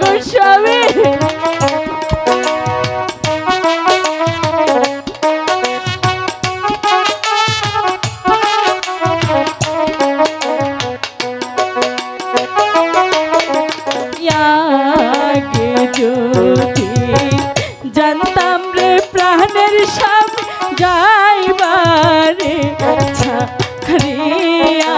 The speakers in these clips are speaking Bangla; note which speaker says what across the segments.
Speaker 1: গোস্বামী জানতাম রে প্রাণের সব যাইবারে ছাড়িয়া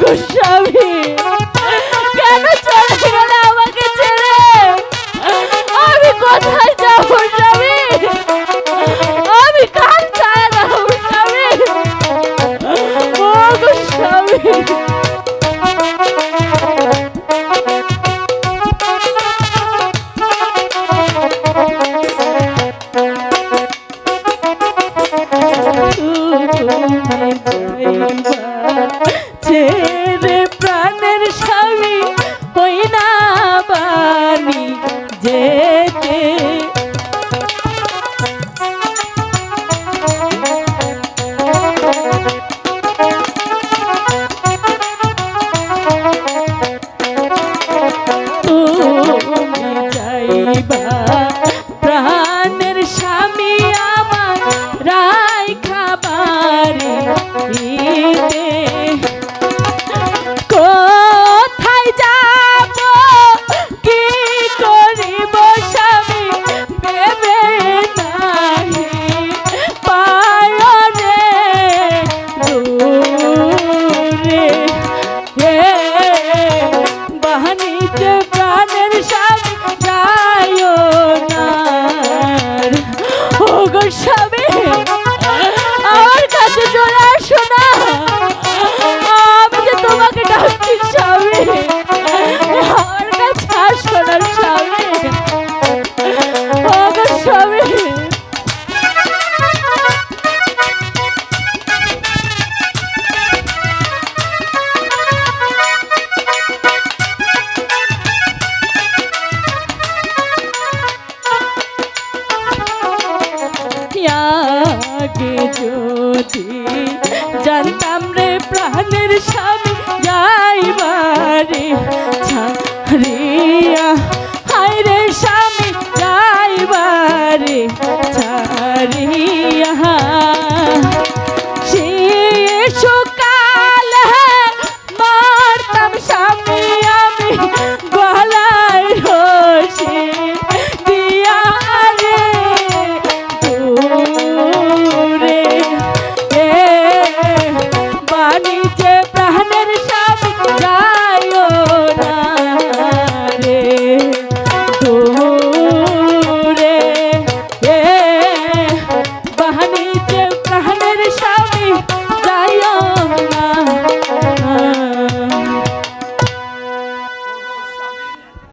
Speaker 1: গোস্বামী। কেন চলে গেলে আমাকে ছেড়ে? আমি কোথায় যাব Thank you. ছেড়ে রে হে বাহানিতে প্রাণের সাপ যায় না। ও গো সাবে আগে যদি জানতাম রে প্রাণের স্বামী যাইবার